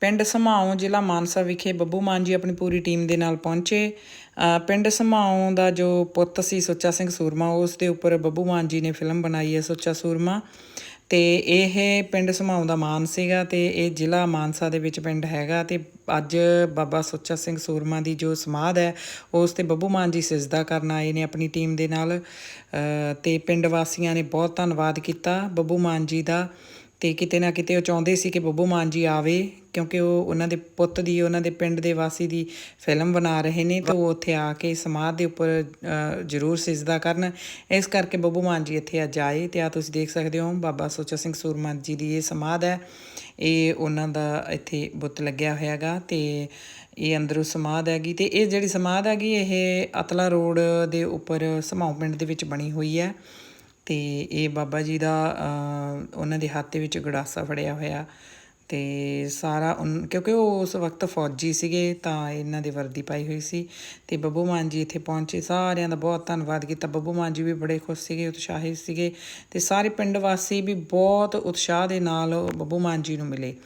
ਪਿੰਡ ਸਮਾਉ ਜ਼ਿਲ੍ਹਾ ਮਾਨਸਾ ਵਿਖੇ ਬੱਬੂ ਮਾਨ ਜੀ ਆਪਣੀ ਪੂਰੀ ਟੀਮ ਦੇ ਨਾਲ ਪਹੁੰਚੇ। ਪਿੰਡ ਸਮਾਉ ਦਾ ਜੋ ਪੁੱਤ ਸੀ ਸੁੱਚਾ ਸਿੰਘ ਸੂਰਮਾ ਉਸ ਦੇ ਉੱਪਰ ਬੱਬੂ ਮਾਨ ਜੀ ਨੇ ਫਿਲਮ ਬਣਾਈ ਹੈ ਸੁੱਚਾ ਸੂਰਮਾ। ਤੇ ਇਹ ਪਿੰਡ ਸਮਾਉ ਦਾ ਮਾਨ ਸੀਗਾ ਤੇ ਇਹ ਜ਼ਿਲ੍ਹਾ ਮਾਨਸਾ ਦੇ ਵਿੱਚ ਪਿੰਡ ਹੈਗਾ ਤੇ ਅੱਜ ਬਾਬਾ ਸੁੱਚਾ ਸਿੰਘ ਸੂਰਮਾ ਦੀ ਜੋ ਸਮਾਧ ਹੈ ਉਸ ਤੇ ਬੱਬੂ ਮਾਨ ਜੀ ਸਿਜਦਾ ਕਰਨ ਆਏ ਨੇ ਆਪਣੀ ਟੀਮ ਦੇ ਨਾਲ। ਅ, ਤੇ ਪਿੰਡ ਵਾਸੀਆਂ ਨੇ ਬਹੁਤ ਧੰਨਵਾਦ ਕੀਤਾ ਬੱਬੂ ਮਾਨ ਜੀ ਦਾ। ਤੇ ਕਿਤੇ ਨਾ ਕਿਤੇ ਉਹ ਚਾਹੁੰਦੇ ਸੀ ਕਿ ਬੱਬੂ ਮਾਨ ਜੀ ਆਵੇ, ਕਿਉਂਕਿ ਉਹ ਉਹਨਾਂ ਦੇ ਪੁੱਤ ਦੀ, ਉਹਨਾਂ ਦੇ ਪਿੰਡ ਦੇ ਵਾਸੀ ਦੀ ਫਿਲਮ ਬਣਾ ਰਹੇ ਨੇ, ਤੇ ਉਹ ਉੱਥੇ ਆ ਕੇ ਸਮਾਧ ਦੇ ਉੱਪਰ ਜ਼ਰੂਰ ਸਿਜਦਾ ਕਰਨ। ਇਸ ਕਰਕੇ ਬੱਬੂ ਮਾਨ ਜੀ ਇੱਥੇ ਅੱਜ ਆਏ ਤੇ ਆ ਤੁਸੀਂ ਦੇਖ ਸਕਦੇ ਹੋ, ਬਾਬਾ ਸੁੱਚਾ ਸਿੰਘ ਸੂਰਮਾ ਜੀ ਦੀ ਇਹ ਸਮਾਧ ਹੈ। ਇਹ ਉਹਨਾਂ ਦਾ ਇੱਥੇ ਬੁੱਤ ਲੱਗਿਆ ਹੋਇਆਗਾ ਤੇ ਇਹ ਅੰਦਰੋਂ ਸਮਾਧ ਹੈਗੀ ਤੇ ਇਹ ਜਿਹੜੀ ਸਮਾਧ ਹੈਗੀ, ਇਹ ਅਤਲਾ ਰੋਡ ਦੇ ਉੱਪਰ ਸਮਾਉ ਪਿੰਡ ਦੇ ਵਿੱਚ ਬਣੀ ਹੋਈ ਹੈ। ਤੇ ਇਹ ਬਾਬਾ ਜੀ ਦਾ ਉਹਨਾਂ ਦੇ ਹੱਥ ਦੇ ਵਿੱਚ ਗੜਾਸਾ ਫੜਿਆ ਹੋਇਆ। ਤੇ ਸਾਰਾ ਉਨ- ਕਿਉਂਕਿ ਉਹ ਉਸ ਵਕਤ ਫੌਜੀ ਸੀਗੇ, ਤਾਂ ਇਹਨਾਂ ਦੇ ਵਰਦੀ ਪਾਈ ਹੋਈ ਸੀ। ਤੇ ਬੱਬੂ ਮਾਨ ਜੀ ਇੱਥੇ ਪਹੁੰਚੇ। ਸਾਰਿਆਂ ਦਾ ਬਹੁਤ ਧੰਨਵਾਦ ਕੀਤਾ। ਬੱਬੂ ਮਾਨ ਜੀ ਵੀ ਬੜੇ ਖੁਸ਼ ਸੀਗੇ, ਉਤਸ਼ਾਹਿਤ ਸੀਗੇ। ਤੇ ਸਾਰੇ ਪਿੰਡ ਵਾਸੀ ਵੀ ਬਹੁਤ ਉਤਸ਼ਾਹ ਦੇ ਨਾਲ ਬੱਬੂ ਮਾਨ ਜੀ ਨੂੰ ਮਿਲੇ।